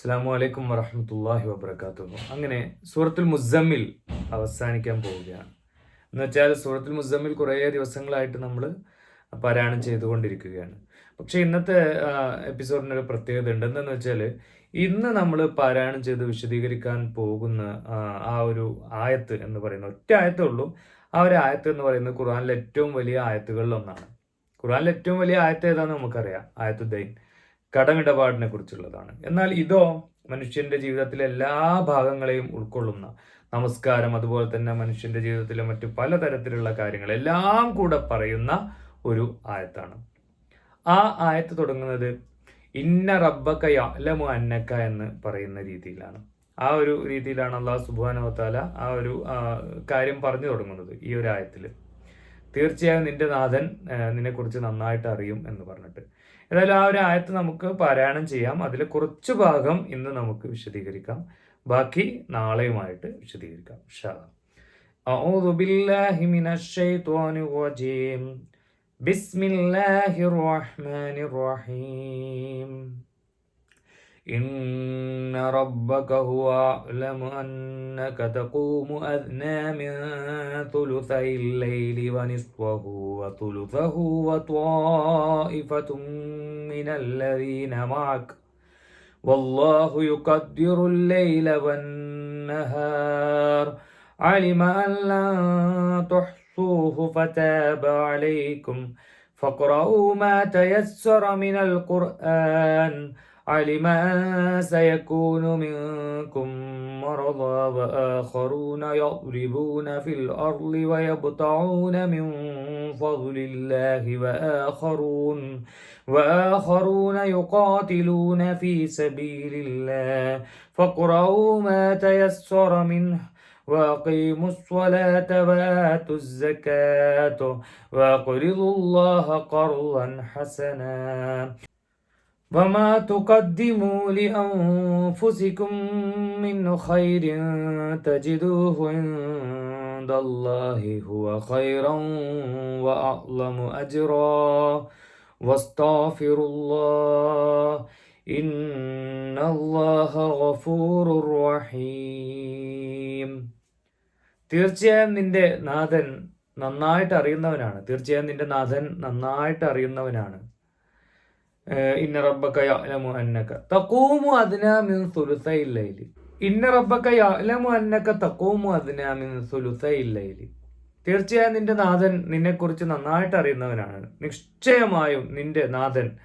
അസ്സാം വലൈക്കും വറഹമത്തല്ലാഹി വബർക്കാത്തു അങ്ങനെ സൂറത്തുൽ മുസമ്മിൽ അവസാനിക്കാൻ പോവുകയാണ്. എന്ന് വെച്ചാൽ സൂറത്തുൽ മുസമ്മിൽ കുറേ ദിവസങ്ങളായിട്ട് നമ്മൾ പാരായണം ചെയ്തുകൊണ്ടിരിക്കുകയാണ്. പക്ഷേ ഇന്നത്തെ എപ്പിസോഡിനൊരു പ്രത്യേകത ഉണ്ട്. എന്തെന്ന് വെച്ചാൽ ഇന്ന് നമ്മൾ പാരായണം ചെയ്ത് വിശദീകരിക്കാൻ പോകുന്ന ആ, ഒരു ആയത്ത് എന്ന് പറയുന്ന ഒറ്റ ആയത്തേ ഉള്ളൂ. ആ ഒരു ആയത്ത് എന്ന് പറയുന്നത് ഖുറാനിലെ ഏറ്റവും വലിയ ആയത്തുകളിൽ ഒന്നാണ് ഖുർആനിലെ ഏറ്റവും വലിയ ആയത്ത് ഏതാണെന്ന് നമുക്കറിയാം. ആയത്തുദ്ദൈൻ. കടമിടപാടിനെ കുറിച്ചുള്ളതാണ് എന്നാൽ ഇതോ മനുഷ്യന്റെ ജീവിതത്തിലെ എല്ലാ ഭാഗങ്ങളെയും ഉൾക്കൊള്ളുന്ന നമസ്കാരം അതുപോലെ തന്നെ മനുഷ്യന്റെ ജീവിതത്തിലെ മറ്റു പലതരത്തിലുള്ള കാര്യങ്ങൾ എല്ലാം കൂടെ പറയുന്ന ഒരു ആയത്താണ്. ആ ആയത്ത് തുടങ്ങുന്നത് ഇന്ന റബ്ബക്ക യലമു അന്നക്ക എന്ന് പറയുന്ന രീതിയിലാണ്. ആ ഒരു രീതിയിലാണ് അള്ളാഹു സുബാനവത്താല ആ ഒരു കാര്യം പറഞ്ഞു തുടങ്ങുന്നത് ഈ ഒരു ആയത്തിൽ തീർച്ചയായും നിന്റെ നാഥൻ നിന്നെ കുറിച്ച് നന്നായിട്ട് അറിയും എന്ന് പറഞ്ഞിട്ട് ഏതായാലും ആ ഒരു ആയത്ത് നമുക്ക് പാരായണം ചെയ്യാം അതിൽ കുറച്ച് ഭാഗം ഇന്ന് നമുക്ക് വിശദീകരിക്കാം ബാക്കി നാളെയുമായിട്ട് വിശദീകരിക്കാം ഇൻഷാ അല്ലാ. أعوذ بالله من الشيطان الرجيم بسم الله الرحمن الرحيم إن ربك هو أعلم أنك تقوم أدنى من ثلثي الليل ونصفه وثلثه وطائفة من الذين معك والله يقدر الليل والنهار علم أن لن تحصوه فتاب عليكم فاقرؤوا ما تيسر من القرآن علم أن سيكون منكم مرضى وآخرون يضربون في الأرض ويبطعون من فضل الله وآخرون وآخرون يقاتلون في سبيل الله فاقرؤوا ما تيسر منه وأقيموا الصلاة وآتوا الزكاة وأقرضوا الله قرضا حسنا وما تقدموا لأنفسكم من خير تجدوه عند الله هو خيرا وأعظم أجرا واستغفروا الله إن الله غفور رحيم തീർച്ചയായും നിന്റെ നാഥൻ നന്നായിട്ട് അറിയുന്നവനാണ് തീർച്ചയായും നിന്റെ നാഥൻ നന്നായിട്ട് അറിയുന്നവനാണ് ഏഹ് ഇന്ന റബ്ബക്ക യഅലമു അന്നക തഖൂമു അദ്നാ മിൻ ലൈലി ഇന്ന റബ്ബക്ക യഅലമു അന്നക തഖൂമു അദ്നാ മിൻ ലൈലി തീർച്ചയായും നിന്റെ നാഥൻ നിന്നെക്കുറിച്ച് നന്നായിട്ട് അറിയുന്നവനാണ്. നിശ്ചയമായും നിന്റെ നാഥൻ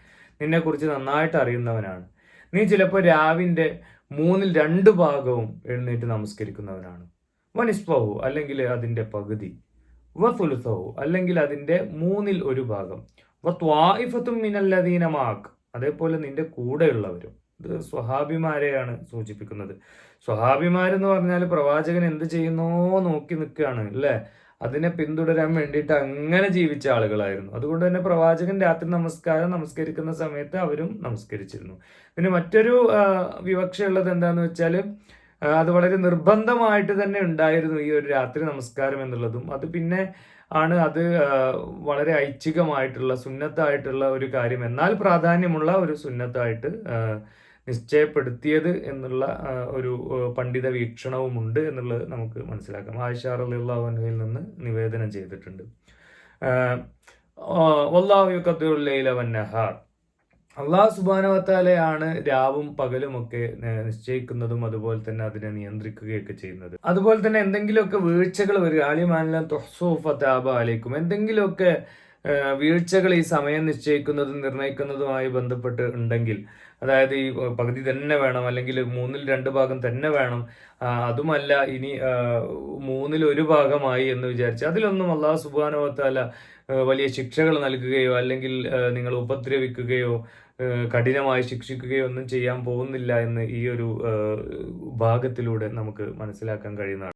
നിന്നെക്കുറിച്ച് നന്നായിട്ട് അറിയുന്നവനാണ്. നീ ചിലപ്പോൾ രാവിന്റെ മൂന്നിൽ രണ്ട് ഭാഗവും എഴുന്നേറ്റ് നമസ്കരിക്കുന്നവനാണ്. വനിസ്പഹു അല്ലെങ്കിൽ അതിന്റെ പകുതി. വസുലുസഹു അല്ലെങ്കിൽ അതിന്റെ മൂന്നിൽ ഒരു ഭാഗം. ത്വായിഫത്തും അതേപോലെ നിന്റെ കൂടെയുള്ളവരും. ഇത് സ്വഹാബിമാരെയാണ് സൂചിപ്പിക്കുന്നത്. സ്വഹാബിമാരെന്ന് പറഞ്ഞാൽ പ്രവാചകൻ എന്ത് ചെയ്യുന്നോ നോക്കി നിൽക്കുകയാണ് അല്ലേ? അതിനെ പിന്തുടരാൻ വേണ്ടിയിട്ട് അങ്ങനെ ജീവിച്ച ആളുകളായിരുന്നു. അതുകൊണ്ട് തന്നെ പ്രവാചകൻ രാത്രി നമസ്കാരം നമസ്കരിക്കുന്ന സമയത്ത് അവരും നമസ്കരിച്ചിരുന്നു. പിന്നെ മറ്റൊരു വിവക്ഷ വിവക്ഷയുള്ളത് എന്താന്ന് വെച്ചാൽ അത് വളരെ നിർബന്ധമായിട്ട് തന്നെ ഉണ്ടായിരുന്നു ഈ ഒരു രാത്രി നമസ്കാരം എന്നുള്ളതും. അത് പിന്നെ ആണ് അത് വളരെ ഐച്ഛികമായിട്ടുള്ള സുന്നത്തായിട്ടുള്ള ഒരു കാര്യം. എന്നാൽ പ്രാധാന്യമുള്ള ഒരു സുന്നത്തായിട്ട് നിശ്ചയപ്പെടുത്തിയത് എന്നുള്ള ഒരു പണ്ഡിത വീക്ഷണവുമുണ്ട് എന്നുള്ളത് നമുക്ക് മനസ്സിലാക്കാം. ആയിഷ റളിയല്ലാഹുവിൽ നിന്ന് നിവേദനം ചെയ്തിട്ടുണ്ട്. വല്ലാഹു ലൈല വന്നഹാർ അള്ളാഹു സുബാനവത്താലയാണ് രാവും പകലുമൊക്കെ നിശ്ചയിക്കുന്നതും അതുപോലെ തന്നെ അതിനെ നിയന്ത്രിക്കുകയൊക്കെ ചെയ്യുന്നത്. അതുപോലെ തന്നെ എന്തെങ്കിലുമൊക്കെ വീഴ്ചകൾ വരിക ആലിമാനം തൊഹ്സൂഫത്താബ അലൈക്കും എന്തെങ്കിലുമൊക്കെ വീഴ്ചകൾ ഈ സമയം നിശ്ചയിക്കുന്നതും നിർണയിക്കുന്നതുമായി ബന്ധപ്പെട്ട് ഉണ്ടെങ്കിൽ അതായത് ഈ പകുതി തന്നെ വേണം അല്ലെങ്കിൽ മൂന്നിൽ രണ്ട് ഭാഗം തന്നെ വേണം അതുമല്ല ഇനി മൂന്നിൽ ഒരു ഭാഗമായി എന്ന് വിചാരിച്ച് അതിലൊന്നും അള്ളാഹു സുബാനുവത്താല വലിയ ശിക്ഷകൾ നൽകുകയോ അല്ലെങ്കിൽ നിങ്ങൾ ഉപദ്രവിക്കുകയോ കഠിനമായി ശിക്ഷിക്കുകയോ ഒന്നും ചെയ്യാൻ പോകുന്നില്ല എന്ന് ഈ ഒരു ഭാഗത്തിലൂടെ നമുക്ക് മനസ്സിലാക്കാൻ കഴിയുന്നതാണ്.